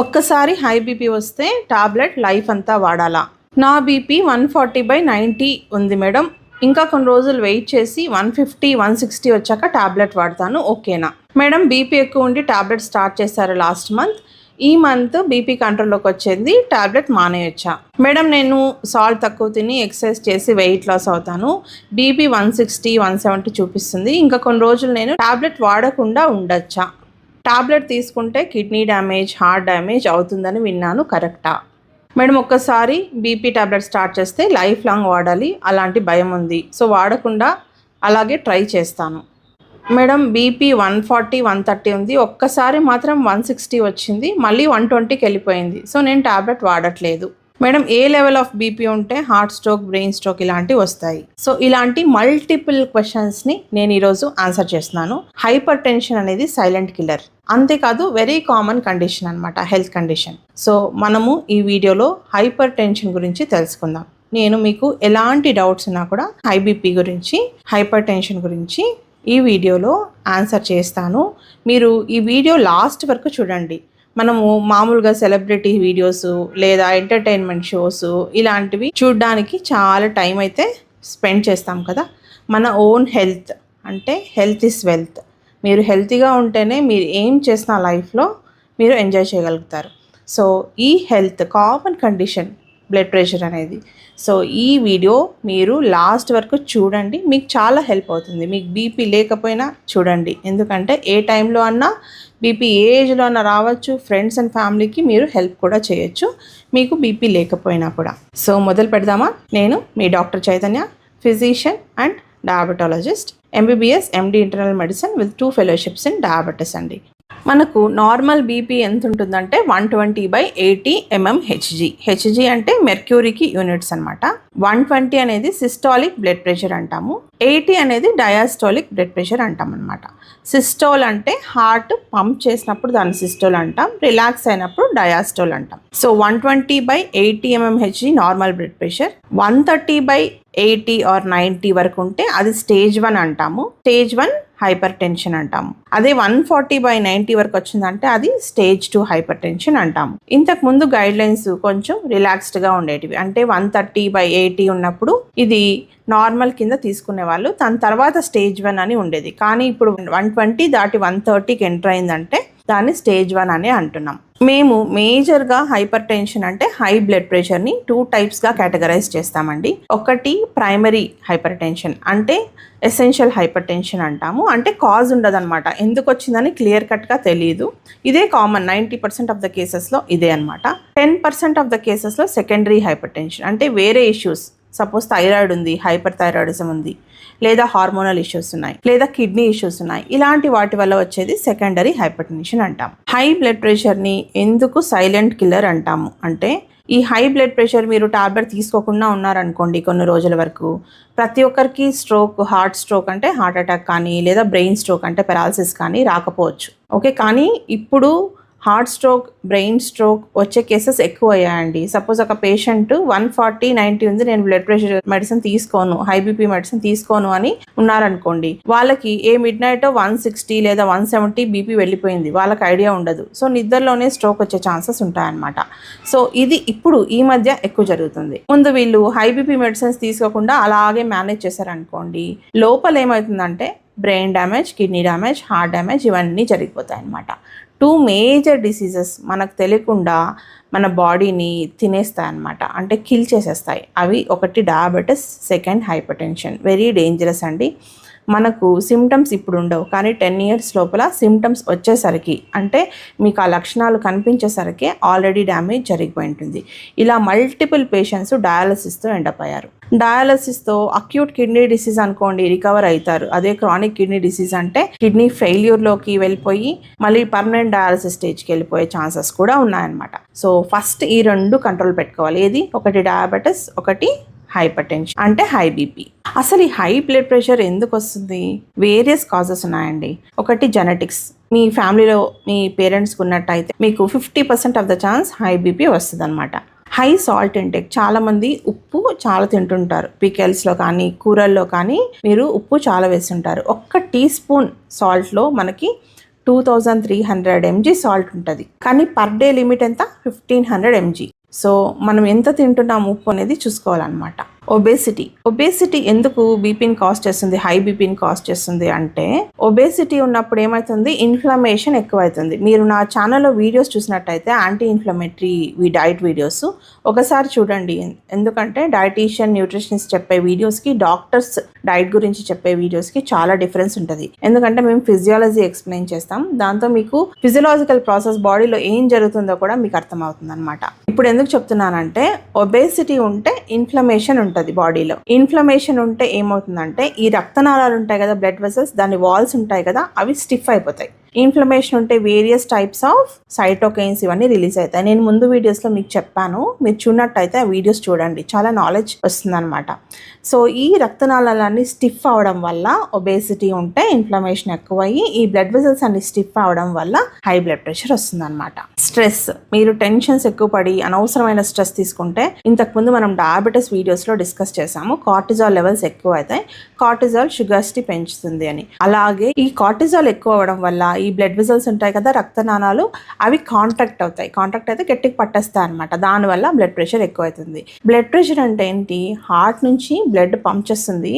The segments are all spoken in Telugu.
ఒక్కసారి హై బీపీ వస్తే టాబ్లెట్ లైఫ్ అంతా వాడాలా. నా BP one forty by ninety ఉంది మేడం. ఇంకా కొన్ని రోజులు వెయిట్ చేసి వన్ ఫిఫ్టీ వన్ సిక్స్టీ వచ్చాక టాబ్లెట్ వాడతాను. ఓకేనా? మేడం బీపీ ఎక్కువ ఉండి టాబ్లెట్ స్టార్ట్ చేశారు లాస్ట్ మంత్. ఈ మంత్ బీపీ కంట్రోల్లోకి వచ్చింది. టాబ్లెట్ మానేయొచ్చా? మేడం నేను సాల్ట్ తక్కువ తిని ఎక్సర్సైజ్ చేసి వెయిట్ లాస్ అవుతాను. BP one sixty one seventy చూపిస్తుంది. ఇంకా కొన్ని రోజులు నేను టాబ్లెట్ వాడకుండా ఉండొచ్చా? టాబ్లెట్ తీసుకుంటే కిడ్నీ డ్యామేజ్ హార్ట్ డ్యామేజ్ అవుతుందని విన్నాను కరెక్టా? మేడం ఒక్కసారి బీపీ టాబ్లెట్ స్టార్ట్ చేస్తే లైఫ్ లాంగ్ వాడాలి అలాంటి భయం ఉంది. సో వాడకుండా అలాగే ట్రై చేస్తాను. Madam BP one forty one thirty ఉంది. ఒక్కసారి మాత్రం వన్ సిక్స్టీ వచ్చింది. మళ్ళీ వన్ ట్వంటీకి వెళ్ళిపోయింది. సో నేను టాబ్లెట్ వాడట్లేదు. మేడం ఏ లెవెల్ ఆఫ్ బీపీ ఉంటే హార్ట్ స్ట్రోక్ బ్రెయిన్ స్ట్రోక్ ఇలాంటివి వస్తాయి. సో ఇలాంటి మల్టిపుల్ క్వశ్చన్స్ని నేను ఈరోజు ఆన్సర్ చేస్తున్నాను. హైపర్ టెన్షన్ అనేది సైలెంట్ కిల్లర్. అంతేకాదు వెరీ కామన్ కండిషన్ అనమాట హెల్త్ కండిషన్. సో మనము ఈ వీడియోలో హైపర్ టెన్షన్ గురించి తెలుసుకుందాం. నేను మీకు ఎలాంటి డౌట్స్ ఉన్నా కూడా హై బీపీ గురించి హైపర్ టెన్షన్ గురించి ఈ వీడియోలో ఆన్సర్ చేస్తాను. మీరు ఈ వీడియో లాస్ట్ వరకు చూడండి. మనము మామూలుగా సెలబ్రిటీ వీడియోస్ లేదా ఎంటర్టైన్మెంట్ షోస్ ఇలాంటివి చూడడానికి చాలా టైం అయితే స్పెండ్ చేస్తాం కదా. మన ఓన్ హెల్త్ అంటే హెల్త్ ఇస్ వెల్త్. మీరు హెల్తీగా ఉంటేనే మీరు ఏం చేసిన లైఫ్లో మీరు ఎంజాయ్ చేయగలుగుతారు. సో ఈ health common condition blood pressure అనేది. సో ఈ వీడియో మీరు లాస్ట్ వరకు చూడండి. మీకు చాలా హెల్ప్ అవుతుంది. మీకు బీపీ లేకపోయినా చూడండి. ఎందుకంటే ఏ టైంలో అన్నా బీపీ ఏ ఏజ్లో అయినా రావచ్చు ఫ్రెండ్స్ అండ్ ఫ్యామిలీకి మీరు హెల్ప్ కూడా చేయొచ్చు మీకు బీపీ లేకపోయినా కూడా. సో మొదలు పెడదామా? నేను మీ doctor Chaitanya physician and diabetologist MBBS MD internal medicine with two fellowships in diabetes అండి. మనకు నార్మల్ బీపీ ఎంత ఉంటుందంటే one twenty by eighty mm Hg. Hg అంటే మెర్క్యూరీకి యూనిట్స్ అనమాట వన్ ట్వంటీ అనేది సిస్టాలిక్ బ్లడ్ ప్రెషర్ అంటాము. ఎయిటీ అనేది డయాస్టాలిక్ బ్లడ్ ప్రెషర్ అంటాం అనమాట సిస్టోల్ అంటే హార్ట్ పంప్ చేసినప్పుడు దాని సిస్టోల్ అంటాం. రిలాక్స్ అయినప్పుడు డయాస్టోల్ అంటాం. So one twenty by eighty mm Hg normal blood pressure. One thirty by eighty or ninety వరకు ఉంటే అది స్టేజ్ వన్ అంటాము. స్టేజ్ వన్ హైపర్ టెన్షన్ అంటాము. అదే వన్ ఫార్టీ బై నైంటీ వరకు వచ్చిందంటే అది స్టేజ్ టూ హైపర్ టెన్షన్ అంటాము. ఇంతకు ముందు గైడ్ లైన్స్ కొంచెం రిలాక్స్డ్గా ఉండేటివి. అంటే వన్ థర్టీ బై ఎయిటీ ఉన్నప్పుడు ఇది నార్మల్ కింద తీసుకునే వాళ్ళు. దాని తర్వాత స్టేజ్ వన్ అని ఉండేది. కానీ ఇప్పుడు వన్ ట్వంటీ దాటి వన్ థర్టీకి ఎంటర్ అయిందంటే దాన్ని స్టేజ్ వన్ అని అంటున్నాం. మేము మేజర్గా హైపర్ టెన్షన్ అంటే హై బ్లడ్ ప్రెషర్ని టూ టైప్స్గా కేటగరైజ్ చేస్తామండి. ఒకటి ప్రైమరీ హైపర్ టెన్షన్ అంటే ఎసెన్షియల్ హైపర్ టెన్షన్ అంటాము. అంటే కాజ్ ఉండదన్నమాట. ఎందుకు వచ్చిందని క్లియర్ కట్గా తెలియదు ఇదే common ninety percent of the కేసెస్లో ఇదే అనమాట టెన్ పర్సెంట్ ఆఫ్ ద కేసెస్లో సెకండరీ హైపర్ టెన్షన్ అంటే వేరే ఇష్యూస్. సపోజ్ థైరాయిడ్ ఉంది హైపర్ థైరాయిడిజం ఉంది. లేదా హార్మోనల్ ఇష్యూస్ ఉన్నాయి లేదా కిడ్నీ ఇష్యూస్ ఉన్నాయి. ఇలాంటి వాటి వల్ల వచ్చేది సెకండరీ హైపర్ అంటాం. హై బ్లడ్ ప్రెషర్ని ఎందుకు సైలెంట్ కిల్లర్ అంటాము? అంటే ఈ హై బ్లడ్ ప్రెషర్ మీరు టాబ్లెట్ తీసుకోకుండా ఉన్నారనుకోండి కొన్ని రోజుల వరకు ప్రతి ఒక్కరికి స్ట్రోక్ హార్ట్ స్ట్రోక్ అంటే హార్ట్ అటాక్ కానీ లేదా బ్రెయిన్ స్ట్రోక్ అంటే పెరాలసిస్ కానీ రాకపోవచ్చు. ఓకే కానీ ఇప్పుడు హార్ట్ స్ట్రోక్ బ్రెయిన్ స్ట్రోక్ వచ్చే కేసెస్ ఎక్కువ అయ్యాయండి సపోజ్ ఒక పేషెంట్ వన్ ఫార్టీ నైంటీ ఉంది నేను బ్లడ్ ప్రెషర్ మెడిసిన్ తీసుకోను హై బీపీ మెడిసిన్ తీసుకోను అని ఉన్నారనుకోండి వాళ్ళకి ఏ మిడ్ నైట్ వన్ సిక్స్టీ లేదా వన్ సెవెంటీ బీపీ వెళ్ళిపోయింది వాళ్ళకి ఐడియా ఉండదు. సో నిద్రలోనే స్ట్రోక్ వచ్చే ఛాన్సెస్ ఉంటాయన్నమాట. సో ఇది ఇప్పుడు ఈ మధ్య ఎక్కువ జరుగుతుంది. ముందు వీళ్ళు హై బీపీ మెడిసిన్స్ తీసుకోకుండా అలాగే మేనేజ్ చేశారనుకోండి లోపల ఏమవుతుందంటే brain damage kidney damage heart damage ఇవన్నీ జరిగిపోతాయి అన్నమాట టూ మేజర్ డిసీజెస్ మనకు తెలియకుండా మన బాడీని తినేస్తాయి అన్నమాట అంటే కిల్ చేసేస్తాయి. అవి ఒకటి diabetes second hypertension very dangerous అండి. మనకు సిమ్టమ్స్ ఇప్పుడు ఉండవు కానీ టెన్ ఇయర్స్ లోపల సిమ్టమ్స్ వచ్చేసరికి అంటే మీకు ఆ లక్షణాలు కనిపించేసరికి ఆల్రెడీ డ్యామేజ్ జరిగిపోయి ఉంటుంది ఇలా మల్టిపుల్ పేషెంట్స్ డయాలసిస్తో ఎండప్ అయ్యారు. డయాలసిస్తో అక్యూట్ కిడ్నీ డిసీజ్ అనుకోండి రికవర్ అవుతారు అదే క్రానిక్ కిడ్నీ డిసీజ్ అంటే కిడ్నీ ఫెయిల్యూర్లోకి వెళ్ళిపోయి మళ్ళీ పర్మనెంట్ డయాలసిస్ స్టేజ్కి వెళ్ళిపోయే ఛాన్సెస్ కూడా ఉన్నాయన్నమాట. సో ఫస్ట్ ఈ రెండు కంట్రోల్ పెట్టుకోవాలి. ఏది? ఒకటి డయాబెటిస్ ఒకటి హైపర్ టెన్షన్ అంటే హై బీపీ. అసలు ఈ హై బ్లడ్ ప్రెషర్ ఎందుకు వస్తుంది? వేరియస్ కాజెస్ ఉన్నాయండి. ఒకటి జెనెటిక్స్. మీ ఫ్యామిలీలో మీ పేరెంట్స్కి ఉన్నట్టయితే మీకు fifty percent of the chance high BP వస్తుంది అనమాట హై సాల్ట్ ఇంటెక్. చాలామంది ఉప్పు చాలా తింటుంటారు. పికెల్స్లో కానీ కూరల్లో కానీ మీరు ఉప్పు చాలా వేస్తుంటారు. ఒక్క టీ స్పూన్ సాల్ట్లో మనకి two thousand three hundred mg salt ఉంటుంది. కానీ పర్ డే లిమిట్ ఎంత? Fifteen hundred mg. సో మనం ఎంత తింటున్నాము ఉప్పు అనేది చూసుకోవాలన్నమాట. ఒబేసిటీ ఒబేసిటీ ఎందుకు బీపీని కాస్ట్ చేస్తుంది? హై బీపీని కాస్ట్ చేస్తుంది అంటే ఒబేసిటీ ఉన్నప్పుడు ఏమవుతుంది ఇన్ఫ్లమేషన్ ఎక్కువైతుంది. మీరు నా ఛానల్లో వీడియోస్ చూసినట్టయితే యాంటీ ఇన్ఫ్లమేటరీ డైట్ వీడియోస్ ఒకసారి చూడండి. ఎందుకంటే డైటీషియన్ న్యూట్రిషనిస్ట్ చెప్పే వీడియోస్కి డాక్టర్స్ డైట్ గురించి చెప్పే వీడియోస్కి చాలా డిఫరెన్స్ ఉంటుంది. ఎందుకంటే మేము ఫిజియాలజీ ఎక్స్ప్లెయిన్ చేస్తాం. దాంతో మీకు ఫిజియలాజికల్ ప్రాసెస్ బాడీలో ఏం జరుగుతుందో కూడా మీకు అర్థమవుతుంది అనమాట ఇప్పుడు ఎందుకు చెప్తున్నానంటే ఒబేసిటీ ఉంటే ఇన్ఫ్లమేషన్ ఉంటుంది. బాడీలో. ఇన్ఫ్లమేషన్ ఉంటే ఏమవుతుందంటే ఈ రక్తనాళాలు ఉంటాయి కదా బ్లడ్ వెసల్స్ దాని వాల్స్ ఉంటాయి కదా అవి స్టిఫ్ అయిపోతాయి. ఇన్ఫ్లమేషన్ ఉంటే వేరియస్ టైప్స్ ఆఫ్ సైటోకైన్స్ ఇవన్నీ రిలీజ్ అవుతాయి. నేను ముందు వీడియోస్లో మీకు చెప్పాను. మీరు చూడనట్టయితే ఆ వీడియోస్ చూడండి. చాలా నాలెడ్జ్ వస్తుందన్నమాట. సో ఈ రక్తనాళాలన్నీ స్టిఫ్ అవడం వల్ల ఒబేసిటీ ఉంటే ఇన్ఫ్లమేషన్ ఎక్కువయ్యి ఈ బ్లడ్ వెసల్స్ అన్ని స్టిఫ్ అవడం వల్ల హై బ్లడ్ ప్రెషర్ వస్తుందన్నమాట. స్ట్రెస్ మీరు టెన్షన్స్ ఎక్కువ పడి అనవసరమైన స్ట్రెస్ తీసుకుంటే ఇంతకుముందు మనం డయాబెటీస్ వీడియోస్లో డిస్కస్ చేసాము కార్టిజాల్ లెవెల్స్ ఎక్కువ అవుతాయి కార్టిజాల్ షుగర్స్టీ పెంచుతుంది అని. అలాగే ఈ కార్టిజాల్ ఎక్కువ అవ్వడం వల్ల ఈ బ్లడ్ విజల్స్ ఉంటాయి కదా రక్తనాళాలు అవి కాంట్రాక్ట్ అవుతాయి. కాంట్రాక్ట్ అయితే గట్టికి పట్టేస్తాయి అనమాట దానివల్ల బ్లడ్ ప్రెషర్ ఎక్కువ అవుతుంది బ్లడ్ ప్రెషర్ అంటే ఏంటి? హార్ట్ నుంచి బ్లడ్ పంప్ చేస్తుంది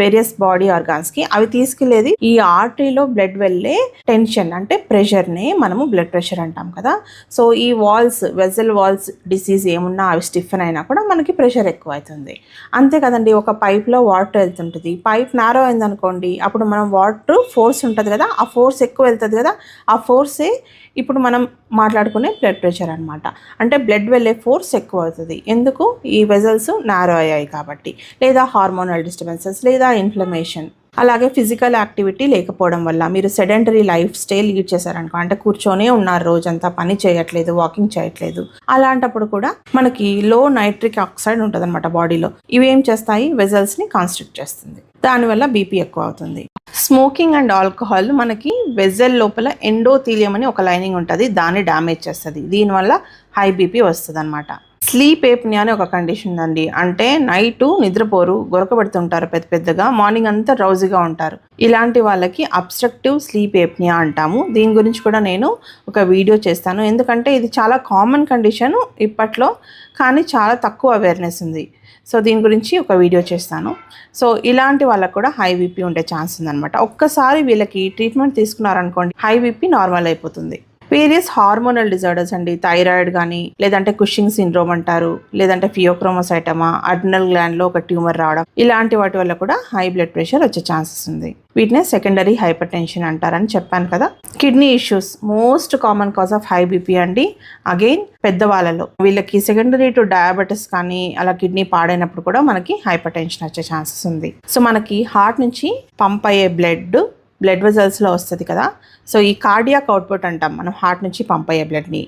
వేరియస్ బాడీ ఆర్గాన్స్కి అవి తీసుకెళ్ళేది ఈ ఆర్టరీలో బ్లడ్ వెళ్ళే టెన్షన్ అంటే ప్రెషర్ని మనము బ్లడ్ ప్రెషర్ అంటాం కదా. సో ఈ వాల్స్ వెజల్ వాల్స్ డిసీజ్ ఏమున్నా అవి స్టిఫెన్ అయినా కూడా మనకి ప్రెషర్ ఎక్కువ అవుతుంది అంతే కదండి ఒక పైప్లో వాటర్ వెళ్తుంటుంది. పైప్ నారో అయింది అనుకోండి అప్పుడు మనం వాటర్ ఫోర్స్ ఉంటుంది కదా ఆ ఫోర్స్ ఎక్కువ వెళ్తుంది కదా ఆ ఫోర్సే ఇప్పుడు మనం మాట్లాడుకునే బ్లడ్ ప్రెషర్ అనమాట అంటే బ్లడ్ వెళ్ళే ఫోర్స్ ఎక్కువ అవుతుంది ఎందుకు? ఈ వెజల్స్ నారో అయ్యాయి కాబట్టి. లేదా హార్మోనల్ డిస్టర్బెన్సెస్ లేదా ఇన్ఫ్లమేషన్ అలాగే ఫిజికల్ యాక్టివిటీ లేకపోవడం వల్ల మీరు సెడెంటరీ లైఫ్ స్టైల్ లీడ్ చేశారనుకో అంటే కూర్చొనే ఉన్నారు రోజంతా పని చేయట్లేదు వాకింగ్ చేయట్లేదు. అలాంటప్పుడు కూడా మనకి లో నైట్రిక్ ఆక్సైడ్ ఉంటుంది అనమాట బాడీలో ఇవి ఏం చేస్తాయి? వెజల్స్ని కాన్స్ట్రిక్ట్ చేస్తుంది. దానివల్ల బీపీ ఎక్కువ అవుతుంది స్మోకింగ్ అండ్ ఆల్కహాల్ మనకి వెజల్ లోపల ఎండోథీలియం అని ఒక లైనింగ్ ఉంటుంది. దాన్ని డ్యామేజ్ చేస్తుంది. దీనివల్ల హై బీపీ వస్తుంది అనమాట స్లీప్ ఏప్నియా అని ఒక కండిషన్ ఉందండి. అంటే నైట్ నిద్రపోరు గొరకబెడుతుంటారు పెద్ద పెద్దగా మార్నింగ్ అంతా రౌజీగా ఉంటారు. ఇలాంటి వాళ్ళకి అబ్స్ట్రక్టివ్ స్లీప్ ఏప్నియా అంటాము. దీని గురించి కూడా నేను ఒక వీడియో చేస్తాను. ఎందుకంటే ఇది చాలా కామన్ కండిషన్ ఇప్పట్లో కానీ చాలా తక్కువ అవేర్నెస్ ఉంది. సో దీని గురించి ఒక వీడియో చేస్తాను. సో ఇలాంటి వాళ్ళకు కూడా హై బీపీ ఉండే ఛాన్స్ ఉందనమాట ఒక్కసారి వీళ్ళకి ట్రీట్మెంట్ తీసుకున్నారనుకోండి హై బీపీ నార్మల్ అయిపోతుంది. వేరియస్ హార్మోనల్ డిజార్డర్స్ అండి. థైరాయిడ్ కానీ లేదంటే కుషింగ్ సిండ్రోమ్ అంటారు లేదంటే ఫియోక్రోమోసైటమా అడ్నల్ గ్లాండ్లో ఒక ట్యూమర్ రావడం ఇలాంటి వాటి వల్ల కూడా హై బ్లడ్ ప్రెషర్ వచ్చే ఛాన్సెస్ ఉంది. వీటినే సెకండరీ హైపర్ టెన్షన్ అంటారని చెప్పాను కదా. Kidney issues most common cause of high BP అండి. అగైన్ పెద్దవాళ్ళలో. వీళ్ళకి సెకండరీ టు డయాబెటీస్ కానీ అలా కిడ్నీ పాడైనప్పుడు కూడా మనకి హైపర్ టెన్షన్ వచ్చే ఛాన్సెస్ ఉంది. సో మనకి హార్ట్ నుంచి పంప్ అయ్యే బ్లడ్ బ్లడ్ వెజల్స్లో వస్తుంది కదా. సో ఈ కార్డియాక్ అవుట్పుట్ అంటాం మనం హార్ట్ నుంచి పంప్ అయ్యే బ్లడ్ని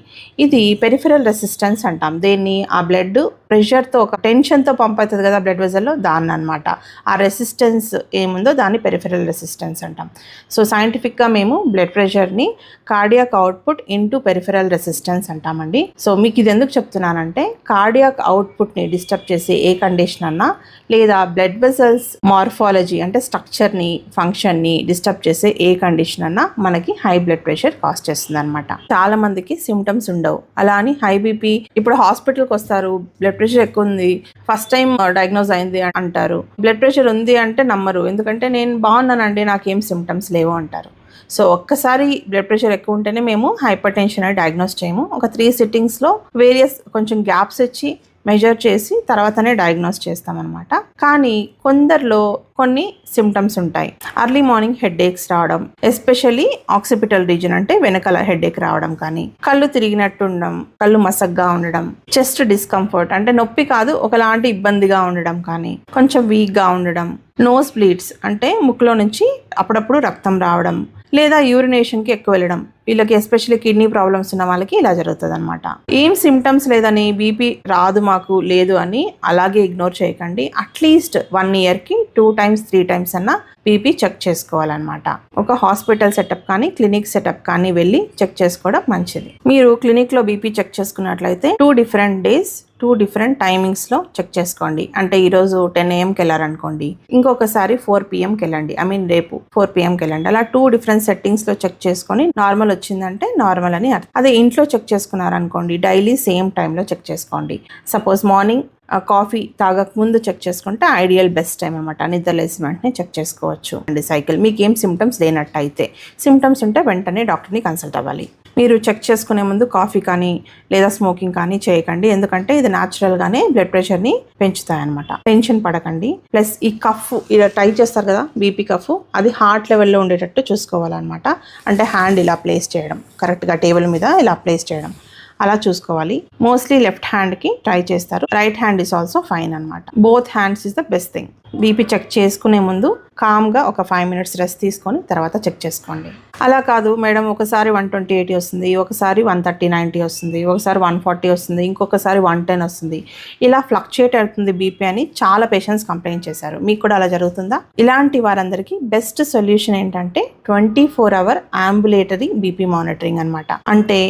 ఇది పెరిఫెరల్ రెసిస్టెన్స్ అంటాం. దేన్ని? ఆ బ్లడ్ ప్రెషర్తో ఒక టెన్షన్తో పంప్ అవుతుంది కదా బ్లడ్ వెజల్లో దాన్ని అనమాట ఆ రెసిస్టెన్స్ ఏముందో దాన్ని పెరిఫెరల్ రెసిస్టెన్స్ అంటాం. సో సైంటిఫిక్గా మేము blood ప్రెషర్ని cardiac output into peripheral resistance అంటామండి. సో మీకు ఇది ఎందుకు చెప్తున్నానంటే కార్డియాక్ అవుట్పుట్ని డిస్టర్బ్ చేసే ఏ కండిషన్ అన్నా లేదా బ్లడ్ వెజల్స్ మార్ఫాలజీ అంటే స్ట్రక్చర్ని ఫంక్షన్ని డిస్టర్బ్ చేసే ఏ కండిషన్ అన్నా మనకి హై బ్లడ్ ప్రెషర్ కాస్ట్ చేస్తుంది అనమాట చాలా మందికి సిమ్టమ్స్ ఉండవు. అలా అని హై బీపీ ఇప్పుడు హాస్పిటల్కి వస్తారు బ్లడ్ ప్రెషర్ ఎక్కువ ఉంది ఫస్ట్ టైం డయాగ్నోజ్ అయింది అంటారు. బ్లడ్ ప్రెషర్ ఉంది అంటే నమ్మరు. ఎందుకంటే నేను బాగున్నానండి నాకేం సిమ్టమ్స్ లేవు అంటారు. సో ఒక్కసారి బ్లడ్ ప్రెషర్ ఎక్కువ ఉంటేనే మేము హైపర్ టెన్షన్ అని డయాగ్నోస్ చేయము. ఒక త్రీ సిట్టింగ్స్లో వేరియస్ కొంచెం గ్యాప్స్ ఇచ్చి మెజర్ చేసి తర్వాతనే డయాగ్నోస్ చేస్తామన్నమాట. కానీ కొందరిలో కొన్ని సిమ్టమ్స్ ఉంటాయి. అర్లీ మార్నింగ్ హెడ్ ఏక్స్ రావడం ఎస్పెషల్లీ ఆక్సిపిటల్ రీజన్ అంటే వెనకాల హెడ్ ఏక్ రావడం కానీ కళ్ళు తిరిగినట్టు ఉండడం కళ్ళు మసగ్గా ఉండడం చెస్ట్ డిస్కంఫర్ట్ అంటే నొప్పి కాదు ఒకలాంటి ఇబ్బందిగా ఉండడం కానీ కొంచెం వీక్గా ఉండడం నోస్ బ్లీడ్స్ అంటే ముక్కులో నుంచి అప్పుడప్పుడు రక్తం రావడం లేదా యూరినేషన్కి ఎక్కువ వెళ్ళడం వీళ్ళకి ఎస్పెషల్లీ కిడ్నీ ప్రాబ్లమ్స్ ఉన్న వాళ్ళకి ఇలా జరుగుతుంది అనమాట ఏం సిమ్టమ్స్ లేదని బీపీ రాదు మాకు లేదు అని అలాగే ఇగ్నోర్ చేయకండి. అట్లీస్ట్ వన్ ఇయర్కి టూ టైమ్స్ త్రీ టైమ్స్ అన్న బీపీ చెక్ చేసుకోవాలన్నమాట. ఒక హాస్పిటల్ సెటప్ కానీ క్లినిక్ సెటప్ కానీ వెళ్ళి చెక్ చేసుకోవడం మంచిది. మీరు క్లినిక్లో బీపీ చెక్ చేసుకున్నట్లయితే two different days two different టైమింగ్స్లో చెక్ చేసుకోండి. అంటే ఈరోజు టెన్ ఏఎంకి వెళ్ళారనుకోండి ఇంకొకసారి ఫోర్ పిఎంకి వెళ్ళండి. ఐ మీన్ రేపు ఫోర్ పిఎంకి వెళ్ళండి. అలా టూ డిఫరెంట్ సెట్టింగ్స్లో చెక్ చేసుకొని నార్మల్ వచ్చిందంటే నార్మల్ అని అర్థం. అదే ఇంట్లో చెక్ చేసుకున్నారనుకోండి డైలీ సేమ్ టైంలో చెక్ చేసుకోండి. సపోజ్ మార్నింగ్ కాఫీ తాగక ముందు చెక్ చేసుకుంటే ఐడియల్ బెస్ట్ టైం అనమాట నిద్ర లేసిన వెంటనే చెక్ చేసుకోవచ్చు. అండి సైకిల్ మీకు ఏం సిమ్టమ్స్ లేనట్టు అయితే సిమ్టమ్స్ ఉంటే వెంటనే డాక్టర్ని కన్సల్ట్ అవ్వాలి. మీరు చెక్ చేసుకునే ముందు కాఫీ కానీ లేదా స్మోకింగ్ కానీ చేయకండి. ఎందుకంటే ఇది న్యాచురల్గానే బ్లడ్ ప్రెషర్ని పెంచుతాయన్నమాట. టెన్షన్ పడకండి. ప్లస్ ఈ కఫ్ ఇలా టై చేస్తారు కదా బీపీ కఫ్ అది హార్ట్ లెవెల్లో ఉండేటట్టు చూసుకోవాలన్నమాట. అంటే హ్యాండ్ ఇలా ప్లేస్ చేయడం. కరెక్ట్గా టేబుల్ మీద ఇలా ప్లేస్ చేయడం. అలా చూసుకోవాలి. మోస్ట్లీ లెఫ్ట్ హ్యాండ్కి ట్రై చేస్తారు. Right hand is also fine అనమాట both hands is the best thing BP check చేసుకునే ముందు కామ్గా ఒక ఫైవ్ మినిట్స్ రెస్ట్ తీసుకొని తర్వాత చెక్ చేసుకోండి. అలా కాదు మేడం ఒకసారి వన్ ట్వంటీ ఎయిటీ వస్తుంది ఒకసారి వన్ థర్టీ నైంటీ వస్తుంది ఒకసారి వన్ ఫార్టీ వస్తుంది ఇంకొకసారి వన్ టెన్ వస్తుంది. ఇలా ఫ్లక్చుయేట్ అవుతుంది బీపీ అని చాలా పేషెంట్స్ కంప్లైంట్ చేశారు. మీకు కూడా అలా జరుగుతుందా? ఇలాంటి వారందరికీ బెస్ట్ సొల్యూషన్ ఏంటంటే twenty four hour ambulatory BP monitoring అనమాట అంటే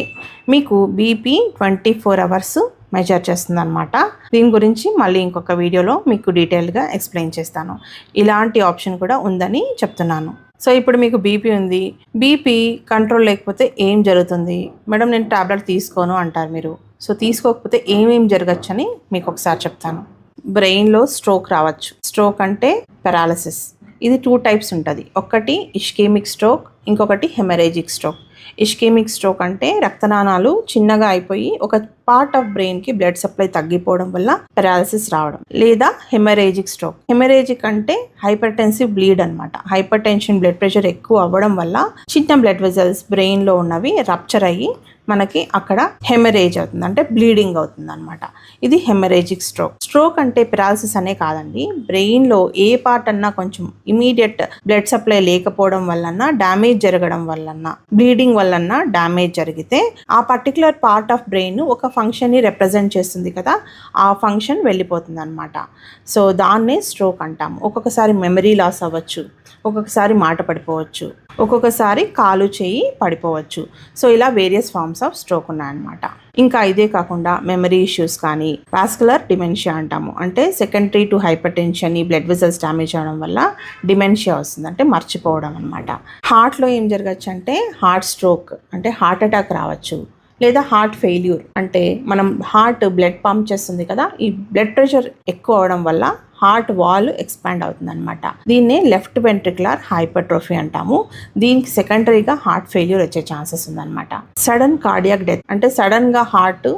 మీకు BP twenty four hours measure చేస్తుంది అనమాట దీని గురించి మళ్ళీ ఇంకొక వీడియోలో మీకు డీటెయిల్గా ఎక్స్ప్లెయిన్ చేస్తాను. ఇలాంటి ఆప్షన్ కూడా ఉందని చెప్తున్నాను. సో ఇప్పుడు మీకు బీపీ ఉంది. బీపీ కంట్రోల్ లేకపోతే ఏం జరుగుతుంది? మేడం నేను టాబ్లెట్ తీసుకోను అంటారు మీరు. సో తీసుకోకపోతే ఏమేమి జరగచ్చని మీకు ఒకసారి చెప్తాను. బ్రెయిన్లో స్ట్రోక్ రావచ్చు. స్ట్రోక్ అంటే పెరాలసిస్. ఇది టూ టైప్స్ ఉంటుంది. ఒకటి ఇష్కేమిక్ స్ట్రోక్ ఇంకొకటి హెమరేజిక్ స్ట్రోక్. ఇష్కేమిక్ స్ట్రోక్ అంటే రక్తనాళాలు చిన్నగా అయిపోయి ఒక పార్ట్ ఆఫ్ బ్రెయిన్కి బ్లడ్ సప్లై తగ్గిపోవడం వల్ల పెరాలసిస్ రావడం లేదా హెమరేజిక్ స్ట్రోక్ హెమరేజిక్ అంటే హైపర్ టెన్సివ్ బ్లీడ్ అనమాట హైపర్ టెన్షన్ బ్లడ్ ప్రెషర్ ఎక్కువ అవ్వడం వల్ల చిన్న బ్లడ్ వెజల్స్ బ్రెయిన్లో ఉన్నవి రప్చర్ అయ్యి మనకి అక్కడ హెమరేజ్ అవుతుంది. అంటే బ్లీడింగ్ అవుతుంది అనమాట ఇది హెమరేజిక్ స్ట్రోక్ స్ట్రోక్ అంటే పిరాలసిస్ అనే కాదండి. బ్రెయిన్లో ఏ పార్ట్ అన్నా కొంచెం ఇమీడియట్ బ్లడ్ సప్లై లేకపోవడం వలన డ్యామేజ్ జరగడం వలన బ్లీడింగ్ వలన డ్యామేజ్ జరిగితే ఆ పర్టికులర్ పార్ట్ ఆఫ్ బ్రెయిన్ ఒక ఫంక్షన్ని రిప్రజెంట్ చేస్తుంది కదా ఆ ఫంక్షన్ వెళ్ళిపోతుంది అనమాట సో దాన్నే స్ట్రోక్ అంటాము. ఒక్కొక్కసారి మెమరీ లాస్ అవ్వచ్చు. ఒక్కొక్కసారి మాట పడిపోవచ్చు. ఒక్కొక్కసారి కాలు చేయి పడిపోవచ్చు. సో ఇలా వేరియస్ ఫార్మ్స్ ఆఫ్ స్ట్రోక్ ఉన్నాయన్నమాట. ఇంకా ఇదే కాకుండా మెమరీ ఇష్యూస్ కానీ వాస్కులర్ డిమెన్షియా అంటాము. అంటే సెకండరీ టు హైపర్ టెన్షన్ ఈ బ్లడ్ వెజల్స్ డ్యామేజ్ అవడం వల్ల డిమెన్షియా వస్తుంది. అంటే మర్చిపోవడం అనమాట హార్ట్లో ఏం జరగచ్చు అంటే హార్ట్ స్ట్రోక్ అంటే హార్ట్ అటాక్ రావచ్చు. లేదా హార్ట్ ఫెయిల్యూర్ అంటే మనం హార్ట్ బ్లడ్ పంప్ చేస్తుంది కదా ఈ బ్లడ్ ప్రెషర్ ఎక్కువ అవడం వల్ల హార్ట్ వాల్ ఎక్స్పాండ్ అవుతుంది అనమాట దీన్నే లెఫ్ట్ వెంట్రికులర్ హైపర్ట్రోఫీ అంటాము. దీనికి సెకండరీగా హార్ట్ ఫెయిల్యూర్ వచ్చే ఛాన్సెస్ ఉందన్నమాట. సడన్ కార్డియాక్ డెత్ అంటే సడన్గా హార్ట్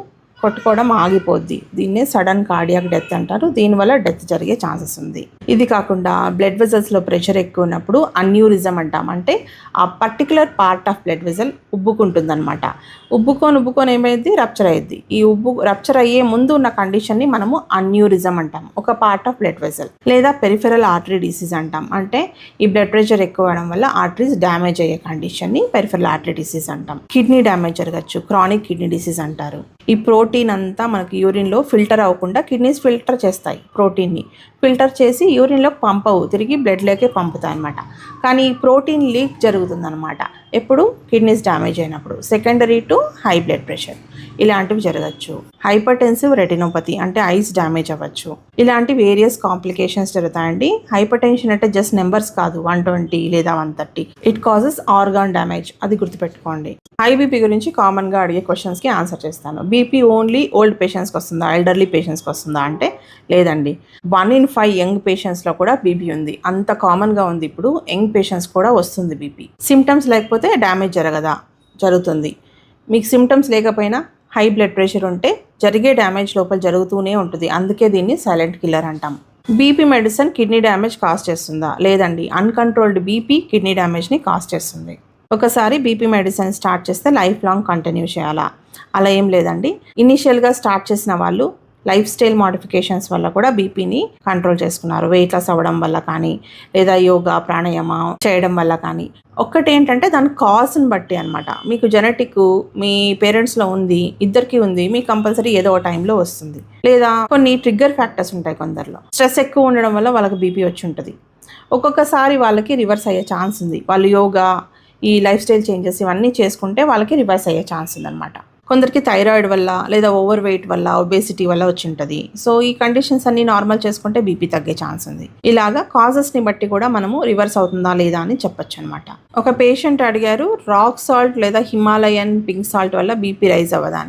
కొట్టుకోవడం ఆగిపోద్ది. దీన్నే సడన్ కార్డియాక్ డెత్ అంటారు. దీనివల్ల డెత్ జరిగే ఛాన్సెస్ ఉంది. ఇది కాకుండా బ్లడ్ వెజల్స్లో ప్రెషర్ ఎక్కువ ఉన్నప్పుడు అన్యూరిజం అంటాం. అంటే ఆ particular part of blood vessel ఉబ్బుకుంటుందన్నమాట. ఉబ్బుకొని ఉబ్బుకొని ఏమైంది రప్చర్ అయ్యింది ఈ ఉబ్బు రప్చర్ అయ్యే ముందు ఉన్న కండిషన్ని మనము అన్యూరిజం అంటాం. ఒక పార్ట్ ఆఫ్ బ్లడ్ వెజల్ లేదా పెరిఫెరల్ ఆర్టరీ డిసీజ్ అంటాం. అంటే ఈ బ్లడ్ ప్రెషర్ ఎక్కువ అవడం వల్ల ఆర్టరీస్ డ్యామేజ్ అయ్యే కండిషన్ని పెరిఫెరల్ ఆర్టరీ డిసీజ్ అంటాం. కిడ్నీ డ్యామేజ్ జరగచ్చు. క్రానిక్ కిడ్నీ డిసీజ్ అంటారు. ఈ ప్రోటీన్ అంతా మనకి యూరిన్లో ఫిల్టర్ అవ్వకుండా కిడ్నీస్ ఫిల్టర్ చేస్తాయి ప్రోటీన్ని. ఫిల్టర్ చేసి యూరిన్లోకి పంపవు తిరిగి బ్లడ్లోకే పంపుతాయి అనమాట కానీ ఈ ప్రోటీన్ లీక్ జరుగుతుందనమాట ఎప్పుడు? కిడ్నీస్ డ్యామేజ్ అయినప్పుడు. Secondary to high blood pressure. ఇలాంటివి జరగచ్చు. హైపర్టెన్సివ్ రెటినోపతి అంటే ఐస్ డ్యామేజ్ అవ్వచ్చు. ఇలాంటి వేరియస్ కాంప్లికేషన్స్ జరుగుతాయండి. హైపర్ టెన్షన్ అంటే జస్ట్ నెంబర్స్ కాదు వన్ ట్వంటీ లేదా one thirty it causes organ damage అది గుర్తుపెట్టుకోండి. హై బీపీ గురించి కామన్గా అడిగే క్వశ్చన్స్కి ఆన్సర్ చేస్తాను. బీపీ ఓన్లీ ఓల్డ్ పేషెంట్స్కి వస్తుందా ఎల్డర్లీ పేషెంట్స్కి వస్తుందా అంటే లేదండి. వన్ ఇన్ ఫైవ్ యంగ్ పేషెంట్స్లో కూడా బీపీ ఉంది. అంత కామన్గా ఉంది ఇప్పుడు యంగ్ పేషెంట్స్ కూడా వస్తుంది బీపీ సిమ్టమ్స్ లేకపోతే డ్యామేజ్ జరగదా జరుగుతుంది. మీకు సిమ్టమ్స్ లేకపోయినా హై బ్లడ్ ప్రెషర్ ఉంటే జరిగే డ్యామేజ్ లోపల జరుగుతూనే ఉంటుంది. అందుకే దీన్ని సైలెంట్ కిల్లర్ అంటాం. BP medicine kidney damage cause చేస్తుందా? లేదండి. అన్కంట్రోల్డ్ బీపీ కిడ్నీ డ్యామేజ్ని కాస్ చేస్తుంది. ఒకసారి బీపీ మెడిసిన్ స్టార్ట్ చేస్తే లైఫ్ లాంగ్ కంటిన్యూ చేయాలా? అలా ఏం లేదండి. ఇనీషియల్గా స్టార్ట్ చేసిన వాళ్ళు లైఫ్ స్టైల్ మోడిఫికేషన్స్ వల్ల కూడా బీపీని కంట్రోల్ చేసుకున్నారు. వెయిట్ లాస్ అవ్వడం వల్ల కానీ లేదా యోగా ప్రాణాయామ చేయడం వల్ల కానీ. ఒక్కటి ఏంటంటే దాని కాజ్ని బట్టి అనమాట మీకు జెనెటిక్ మీ పేరెంట్స్లో ఉంది ఇద్దరికి ఉంది మీకు కంపల్సరీ ఏదో ఒక టైంలో వస్తుంది. లేదా కొన్ని ట్రిగ్గర్ ఫ్యాక్టర్స్ ఉంటాయి కొందరిలో. స్ట్రెస్ ఎక్కువ ఉండడం వల్ల వాళ్ళకి బీపీ వచ్చి ఉంటుంది. ఒక్కొక్కసారి వాళ్ళకి రివర్స్ అయ్యే ఛాన్స్ ఉంది. వాళ్ళు యోగా ఈ లైఫ్ స్టైల్ చేంజెస్ ఇవన్నీ చేసుకుంటే వాళ్ళకి రివర్స్ అయ్యే ఛాన్స్ ఉందన్నమాట. కొందరికి థైరాయిడ్ వల్ల లేదా ఓవర్ వెయిట్ వల్ల ఒబేసిటీ వల్ల వచ్చి ఉంటుంది సో ఈ కండిషన్స్ అన్ని నార్మల్ చేసుకుంటే బీపీ తగ్గే ఛాన్స్ ఉంది. ఇలాగా కాజెస్ని బట్టి కూడా మనము రివర్స్ అవుతుందా లేదా అని చెప్పొచ్చు అనమాట ఒక పేషెంట్ అడిగారు రాక్ సాల్ట్ లేదా హిమాలయన్ పింక్ సాల్ట్ వల్ల బీపీ రైజ్ అవ్వదా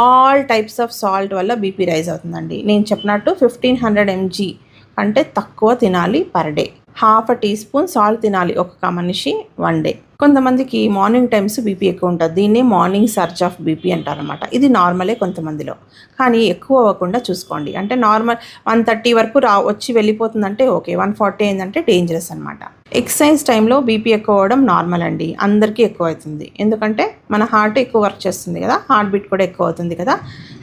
ఆల్ టైప్స్ ఆఫ్ సాల్ట్ వల్ల బీపీ రైజ్ అవుతుందండి. నేను చెప్పినట్టు ఫిఫ్టీన్ హండ్రెడ్ ఎంజీ అంటే తక్కువ తినాలి per day half a teaspoon salt తినాలి ఒక మనిషి వన్ డే. కొంతమందికి మార్నింగ్ టైమ్స్ బీపీ ఎక్కువ ఉంటుంది. దీన్నే మార్నింగ్ సర్చ్ ఆఫ్ బీపీ అంటారనమాట ఇది నార్మలే కొంతమందిలో. కానీ ఎక్కువ అవ్వకుండా చూసుకోండి. అంటే నార్మల్ వన్ థర్టీ వరకు రా వచ్చి వెళ్ళిపోతుందంటే ఓకే. వన్ ఫార్టీ అయిందంటే డేంజరస్ అనమాట ఎక్సర్సైజ్ టైంలో బీపీ ఎక్కువ అవ్వడం నార్మల్ అండి. అందరికీ ఎక్కువ అవుతుంది. ఎందుకంటే మన హార్ట్ ఎక్కువ వర్క్ చేస్తుంది కదా. హార్ట్ బీట్ కూడా ఎక్కువ అవుతుంది కదా.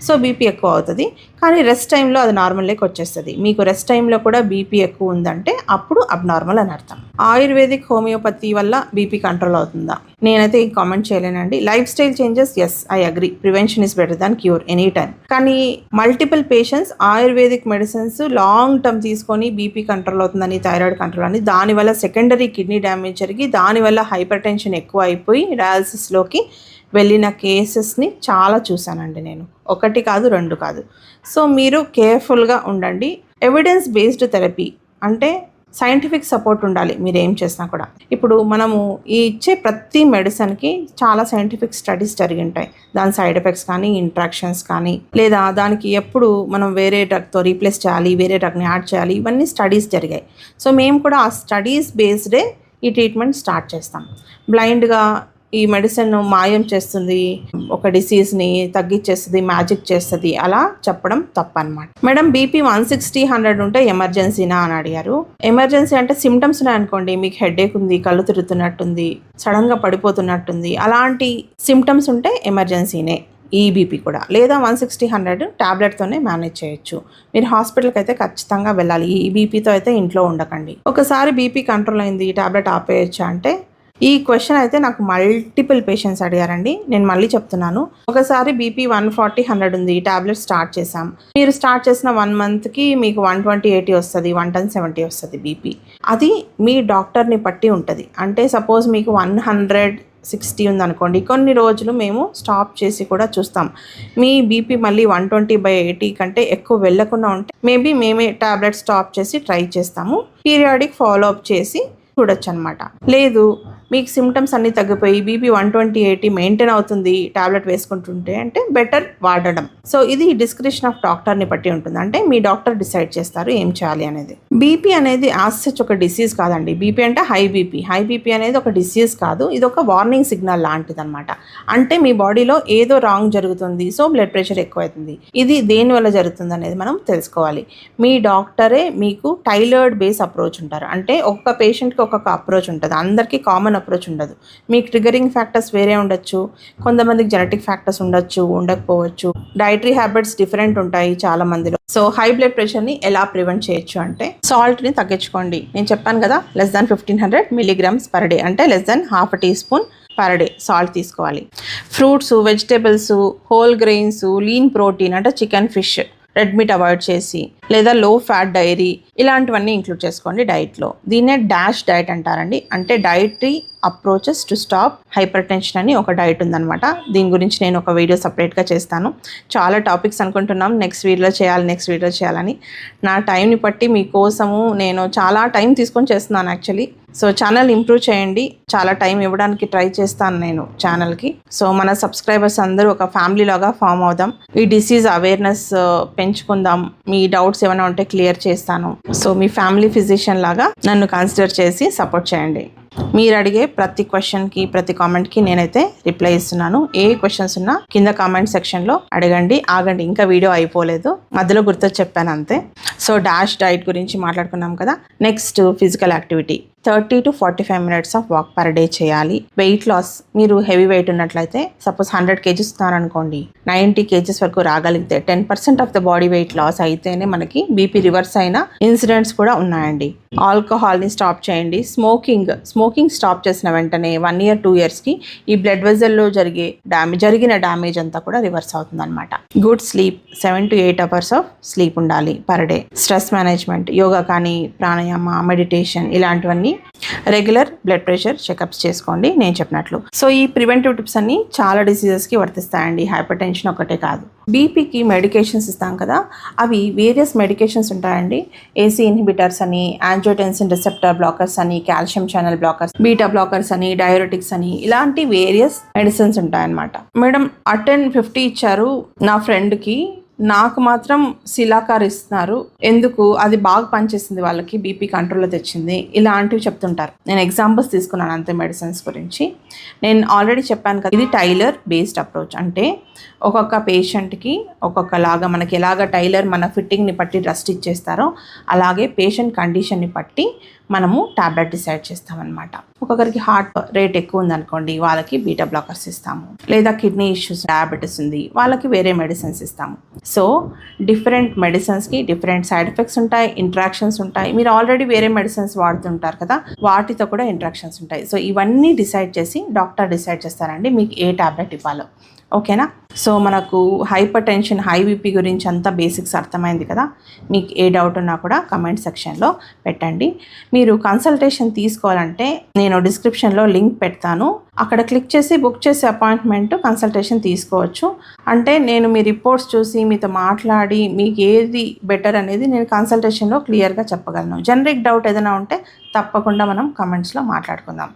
సో బీపీ ఎక్కువ అవుతుంది. కానీ రెస్ట్ టైంలో అది నార్మల్ వచ్చేస్తుంది. మీకు రెస్ట్ టైంలో కూడా బీపీ ఎక్కువ ఉందంటే అప్పుడు అబ్నార్మల్ అని అర్థం. ఆయుర్వేదిక్ హోమియోపతి వల్ల బీపీ కంట్రోల్ అవుతుందా? నేనైతే comment చేయలేనండి. Lifestyle changes yes I agree prevention is better than cure any time కానీ multiple patients ayurvedic medicines long term తీసుకొని బీపీ కంట్రోల్ అవుతుందని థైరాయిడ్ కంట్రోల్ అని దానివల్ల సెకండరీ కిడ్నీ డ్యామేజ్ జరిగి దానివల్ల హైపర్ టెన్షన్ ఎక్కువ అయిపోయి డయాలసిస్లోకి వెళ్ళిన కేసెస్ని చాలా చూశానండి నేను. ఒకటి కాదు రెండు కాదు. సో మీరు కేర్ఫుల్గా ఉండండి. ఎవిడెన్స్ బేస్డ్ థెరపీ అంటే సైంటిఫిక్ సపోర్ట్ ఉండాలి మీరు ఏం చేసినా కూడా. ఇప్పుడు మనము ఈ ఇచ్చే ప్రతి మెడిసిన్కి చాలా సైంటిఫిక్ స్టడీస్ జరిగి ఉంటాయి దాని సైడ్ ఎఫెక్ట్స్ కానీ ఇంట్రాక్షన్స్ కానీ లేదా దానికి ఎప్పుడు మనం వేరే డ్రగ్తో రీప్లేస్ చేయాలి వేరే డ్రగ్ని యాడ్ చేయాలి ఇవన్నీ స్టడీస్ జరిగాయి. సో మేము కూడా ఆ స్టడీస్ బేస్డే ఈ ట్రీట్మెంట్ స్టార్ట్ చేస్తాం. బ్లైండ్గా ఈ మెడిసిన్ మాయం చేస్తుంది ఒక డిసీజ్ని తగ్గించేస్తుంది మ్యాజిక్ చేస్తుంది అలా చెప్పడం తప్పనమాట madam BP one sixty hundred ఉంటే ఎమర్జెన్సీనా అని అడిగారు. ఎమర్జెన్సీ అంటే సిమ్టమ్స్ అనుకోండి మీకు హెడేక్ ఉంది కళ్ళు తిరుగుతున్నట్టుంది సడన్గా పడిపోతున్నట్టుంది అలాంటి సిమ్టమ్స్ ఉంటే ఎమర్జెన్సీనే ఈబీపీ కూడా. లేదా వన్ సిక్స్టీ హండ్రెడ్ ట్యాబ్లెట్తోనే మేనేజ్ చేయొచ్చు. మీరు హాస్పిటల్కి అయితే ఖచ్చితంగా వెళ్ళాలి. ఈబీపీతో అయితే ఇంట్లో ఉండకండి. ఒకసారి బీపీ కంట్రోల్ అయింది ట్యాబ్లెట్ ఆపేయచ్చు అంటే ఈ క్వశ్చన్ అయితే నాకు మల్టిపుల్ పేషెంట్స్ అడిగారండి. నేను మళ్ళీ చెప్తున్నాను. ఒకసారి బీపీ వన్ ఫార్టీ హండ్రెడ్ ఉంది. ఈ టాబ్లెట్ స్టార్ట్ చేసాం మీరు స్టార్ట్ చేసిన వన్ మంత్కి మీకు వన్ ట్వంటీ ఎయిటీ వస్తుంది. వన్ టెన్ సెవెంటీ వస్తుంది బీపీ అది మీ డాక్టర్ని బట్టి ఉంటుంది. అంటే సపోజ్ మీకు వన్ హండ్రెడ్ సిక్స్టీ ఉందనుకోండి. కొన్ని రోజులు మేము స్టాప్ చేసి కూడా చూస్తాం. మీ బీపీ మళ్ళీ వన్ ట్వంటీ బై ఎయిటీ కంటే ఎక్కువ వెళ్ళకుండా ఉంటే మేబీ మేమే టాబ్లెట్ స్టాప్ చేసి ట్రై చేస్తాము. పీరియాడిక్ ఫాలో అప్ చేసి చూడొచ్చు అనమాట లేదు మీకు సిమ్టమ్స్ అన్నీ తగ్గిపోయి BP one twenty eighty maintain అవుతుంది టాబ్లెట్ వేసుకుంటుంటే అంటే బెటర్ వాడడం. సో ఇది డిస్క్రిప్షన్ ఆఫ్ డాక్టర్ని బట్టి ఉంటుంది. అంటే మీ డాక్టర్ డిసైడ్ చేస్తారు ఏం చేయాలి అనేది. బీపీ అనేది సచ్ ఒక డిసీజ్ కాదండి. బీపీ అంటే హై బీపీ హై బీపీ అనేది ఒక డిసీజ్ కాదు. ఇది ఒక వార్నింగ్ సిగ్నల్ లాంటిది అనమాట అంటే మీ బాడీలో ఏదో రాంగ్ జరుగుతుంది. సో బ్లడ్ ప్రెషర్ ఎక్కువ అవుతుంది ఇది దేని వల్ల జరుగుతుంది అనేది మనం తెలుసుకోవాలి. మీ డాక్టరే మీకు టైలర్డ్ బేస్ అప్రోచ్ ఉంటారు. అంటే ఒక్కొక్క పేషెంట్కి ఒక్కొక్క అప్రోచ్ ఉంటుంది. అందరికీ కామన్ అప్రోచ్ ఉండదు. మీకు ట్రిగరింగ్ ఫ్యాక్టర్స్ వేరే ఉండొచ్చు కొంతమందికి జెనెటిక్ ఫ్యాక్టర్స్ ఉండొచ్చు ఉండకపోవచ్చు. డైటరీ హ్యాబిట్స్ డిఫరెంట్ ఉంటాయి చాలా మందిలో సో హై బ్లడ్ ప్రెషర్ని ఎలా ప్రివెంట్ చేయొచ్చు అంటే సాల్ట్ని తగ్గించుకోండి. నేను చెప్పాను కదా less than fifteen hundred milligrams per day అంటే less than half teaspoon per day salt తీసుకోవాలి. Fruits vegetables whole grains lean protein అంటే chicken fish red meat avoid చేసి లేదా లో ఫ్యాట్ డైరీ ఇలాంటివన్నీ ఇంక్లూడ్ చేసుకోండి డైట్లో దీన్నే డాష్ డైట్ అంటారండి. అంటే dietary approaches to stop hypertension అని ఒక డైట్ ఉందనమాట దీని గురించి నేను ఒక వీడియో సపరేట్గా చేస్తాను. చాలా టాపిక్స్ అనుకుంటున్నాం. నెక్స్ట్ వీడియోలో చేయాలి నెక్స్ట్ వీడియో చేయాలని. నా టైంని బట్టి మీకోసము నేను చాలా టైం తీసుకొని చేస్తున్నాను యాక్చువల్లీ సో ఛానల్ ఇంప్రూవ్ చేయండి. చాలా టైం ఇవ్వడానికి ట్రై చేస్తాను నేను ఛానల్కి. సో మన సబ్స్క్రైబర్స్ అందరూ ఒక ఫ్యామిలీ లాగా ఫామ్ అవుదాం. ఈ డిసీజ్ అవేర్నెస్ పెంచుకుందాం. మీ డౌట్స్ ఏమైనా ఉంటే క్లియర్ చేస్తాను. సో మీ ఫ్యామిలీ ఫిజిషియన్ లాగా నన్ను కన్సిడర్ చేసి సపోర్ట్ చేయండి. మీరు అడిగే ప్రతి క్వశ్చన్కి ప్రతి కామెంట్కి నేనైతే రిప్లై ఇస్తున్నాను. ఏ క్వశ్చన్స్ ఉన్నా కింద కామెంట్ సెక్షన్లో అడగండి. ఆగండి. ఇంకా వీడియో అయిపోలేదు. మధ్యలో గుర్తు చెప్పాను అంతే. సో డాష్ డైట్ గురించి మాట్లాడుకున్నాం కదా. Next physical activity thirty to forty five minutes of walk per day చేయాలి. వెయిట్ లాస్ మీరు హెవీ వెయిట్ ఉన్నట్లయితే సపోజ్ హండ్రెడ్ కేజీస్ ఉన్నారనుకోండి నైంటీ కేజీస్ వరకు రాగలిగితే ten percent of the body weight loss అయితేనే మనకి బీపీ రివర్స్ అయిన ఇన్సిడెంట్స్ కూడా ఉన్నాయండి. ఆల్కహాల్ని స్టాప్ చేయండి. స్మోకింగ్ స్మోకింగ్ స్టాప్ చేసిన వెంటనే వన్ ఇయర్ టూ ఇయర్స్కి ఈ బ్లడ్ వెజల్లో జరిగే డ్యామేజ్ జరిగిన డ్యామేజ్ అంతా కూడా రివర్స్ అవుతుంది అనమాట good sleep seven to eight hours of sleep ఉండాలి per day stress management yoga కానీ ప్రాణాయామ మెడిటేషన్ ఇలాంటివన్నీ రెగ్యులర్ బ్లడ్ ప్రెషర్ చెకప్స్ చేసుకోండి నేను చెప్పినట్లు. సో ఈ ప్రివెంటివ్ టిప్స్ అన్ని చాలా డిసీజెస్కి వర్తిస్తాయండి హైపర్ టెన్షన్ ఒకటే కాదు. బీపీకి మెడికేషన్స్ ఇస్తాం కదా అవి వేరియస్ మెడికేషన్స్ ఉంటాయండి. ఏసీ ఇన్హిబిటర్స్ అని యాంజోటెన్సిన్ రిసెప్టర్ బ్లాకర్స్ అని calcium channel blockers beta blockers అని డయోరెటిక్స్ అని ఇలాంటి వేరియస్ మెడిసిన్స్ ఉంటాయన్నమాట. మేడం అటెన్ ఫిఫ్టీ ఇచ్చారు నా ఫ్రెండ్కి. నాకు మాత్రం శిలాకార్ ఇస్తున్నారు. ఎందుకు? అది బాగా పనిచేసింది వాళ్ళకి బీపీ కంట్రోల్లో తెచ్చింది. ఇలాంటివి చెప్తుంటారు. నేను ఎగ్జాంపుల్స్ తీసుకున్నాను అంతే మెడిసిన్స్ గురించి. నేను ఆల్రెడీ చెప్పాను కదా ఇది టైలర్ బేస్డ్ అప్రోచ్ అంటే ఒక్కొక్క పేషెంట్కి ఒక్కొక్కలాగా మనకి ఎలాగ టైలర్ మన ఫిట్టింగ్ని బట్టి డ్రస్ట్ ఇచ్చేస్తారో అలాగే పేషెంట్ కండిషన్ని బట్టి మనము ట్యాబ్లెట్ డిసైడ్ చేస్తామన్నమాట. ఒక్కొక్కరికి హార్ట్ రేట్ ఎక్కువ ఉందనుకోండి వాళ్ళకి బీటా బ్లాకర్స్ ఇస్తాము. లేదా కిడ్నీ ఇష్యూస్ డయాబెటీస్ ఉంది వాళ్ళకి వేరే మెడిసిన్స్ ఇస్తాము. సో డిఫరెంట్ మెడిసిన్స్కి డిఫరెంట్ సైడ్ ఎఫెక్ట్స్ ఉంటాయి ఇంట్రాక్షన్స్ ఉంటాయి. మీరు ఆల్రెడీ వేరే మెడిసిన్స్ వాడుతుంటారు కదా వాటితో కూడా ఇంట్రాక్షన్స్ ఉంటాయి. సో ఇవన్నీ డిసైడ్ చేసి డాక్టర్ డిసైడ్ చేస్తారండి మీకు ఏ టాబ్లెట్ ఇవ్వాలో. ఓకేనా? సో మనకు హైపర్ టెన్షన్ హై బీపీ గురించి అంతా బేసిక్స్ అర్థమైంది కదా? మీకు ఏ డౌట్ ఉన్నా కూడా కమెంట్ సెక్షన్లో పెట్టండి. మీరు కన్సల్టేషన్ తీసుకోవాలంటే నేను డిస్క్రిప్షన్లో లింక్ పెడతాను. అక్కడ క్లిక్ చేసి బుక్ చేసి అపాయింట్మెంట్ కన్సల్టేషన్ తీసుకోవచ్చు. అంటే నేను మీ రిపోర్ట్స్ చూసి మీతో మాట్లాడి మీకు ఏది బెటర్ అనేది నేను కన్సల్టేషన్లో క్లియర్గా చెప్పగలను. జనరిక్ డౌట్ ఏదైనా ఉంటే తప్పకుండా మనం కమెంట్స్లో మాట్లాడుకుందాం.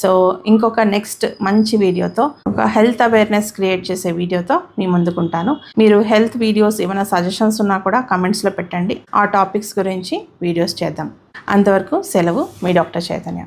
సో ఇంకొక నెక్స్ట్ మంచి వీడియోతో ఒక హెల్త్ అవేర్నెస్ క్రియేట్ చేసే వీడియోతో మీ ముందుకుంటాను. మీరు హెల్త్ వీడియోస్ ఏమైనా సజెషన్స్ ఉన్నా కూడా కమెంట్స్లో పెట్టండి. ఆ టాపిక్స్ గురించి వీడియోస్ చేద్దాం. అంతవరకు సెలవు మీ డాక్టర్ చైతన్య.